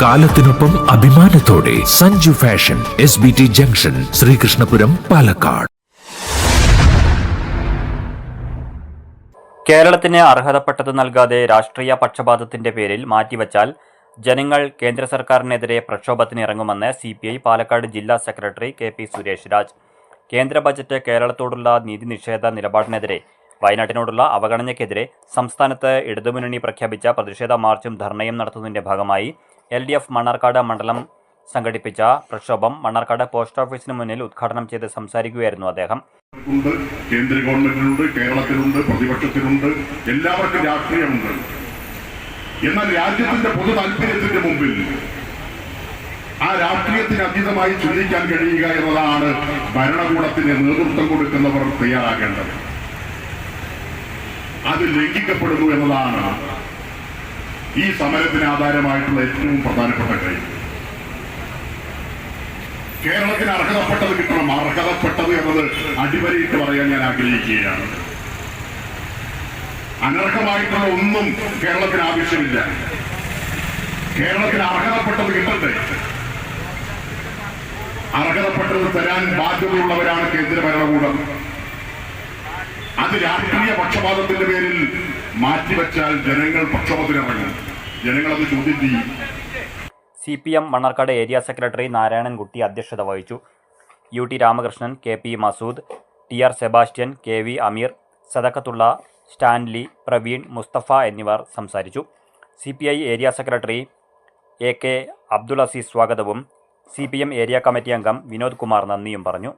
കാലത്തിനൊപ്പം അഭിമാനത്തോടെ Sanju fashion S B T junction Sreekrishnapuram Palakkad. കേരളത്തിന് അർഹതപ്പെട്ടത് നൽകാതെ രാഷ്ട്രീയ പക്ഷപാതത്തിന്റെ പേരിൽ മാറ്റിവച്ചാൽ ജനങ്ങൾ കേന്ദ്ര സർക്കാരിനെതിരെ പ്രക്ഷോഭത്തിനിറങ്ങുമെന്ന് സി പി ഐ പാലക്കാട് ജില്ലാ secretary K P Suresh Raj. കേന്ദ്ര ബജറ്റ് കേരളത്തോടുള്ള നീതി നിഷേധ നിലപാടിനെതിരെ വയനാട്ടിനോടുള്ള അവഗണനയ്ക്കെതിരെ സംസ്ഥാനത്ത് ഇടതുമുന്നണി പ്രഖ്യാപിച്ച പ്രതിഷേധ മാർച്ചും ധർണയും നടത്തുന്നതിന്റെ ഭാഗമായി എൽ ഡി എഫ് മണ്ണാർക്കാട് മണ്ഡലം സംഘടിപ്പിച്ച പ്രക്ഷോഭം മണ്ണാർക്കാട് പോസ്റ്റ് ഓഫീസിന് മുന്നിൽ ഉദ്ഘാടനം ചെയ്ത് സംസാരിക്കുകയായിരുന്നു അദ്ദേഹം. ഉണ്ട് കേന്ദ്ര ഗവൺമെന്റിനുണ്ട് കേരളത്തിലുണ്ട് പ്രതിപക്ഷത്തിലുണ്ട് എല്ലാവർക്കും രാഷ്ട്രീയമുണ്ട്. എന്നാൽ രാജ്യത്തിന്റെ പൊതു താല്പര്യത്തിന്റെ മുമ്പിൽ ആ രാഷ്ട്രീയത്തിന് അതീതമായി ചിന്തിക്കാൻ കഴിയുക എന്നതാണ് ഭരണകൂടത്തിന് നേതൃത്വം കൊടുക്കുന്നവർ തയ്യാറാക്കേണ്ടത്. അത് ലംഘിക്കപ്പെടുന്നു എന്നതാണ് ഈ സമരത്തിന് ആധാരമായിട്ടുള്ള ഏറ്റവും പ്രധാനപ്പെട്ട കാര്യം. കേരളത്തിന് അർഹതപ്പെട്ടത് കിട്ടണം. അർഹതപ്പെട്ടത് എന്നത് അടിവരയിട്ട് പറയാൻ ഞാൻ ആഗ്രഹിക്കുകയാണ്. അനർഹമായിട്ടുള്ള ഒന്നും കേരളത്തിന് ആവശ്യമില്ല. കേരളത്തിന് അർഹതപ്പെട്ടത് കിട്ടട്ടെ. അർഹതപ്പെട്ടത് തരാൻ ബാധ്യതയുള്ളവരാണ് കേന്ദ്ര ഭരണകൂടം. അത് രാഷ്ട്രീയ പക്ഷപാതത്തിന്റെ പേരിൽ മാറ്റിവെച്ചാൽ ജനങ്ങൾ പക്ഷപത്തിനിറങ്ങും ജനങ്ങളത് ചോദ്യം ചെയ്യും. C P M Mannarkkad area secretary Narayanankutty അധ്യക്ഷത വഹിച്ചു. U T Ramakrishnan K P Masood T R Sebastian K V Ameer Sadakkathulla Stanley Praveen Mustafa എന്നിവർ സംസാരിച്ചു. C P I area secretary A K Abdul Aziz സ്വാഗതവും C P M area committee അംഗം വിനോദ് കുമാർ നന്ദിയും പറഞ്ഞു.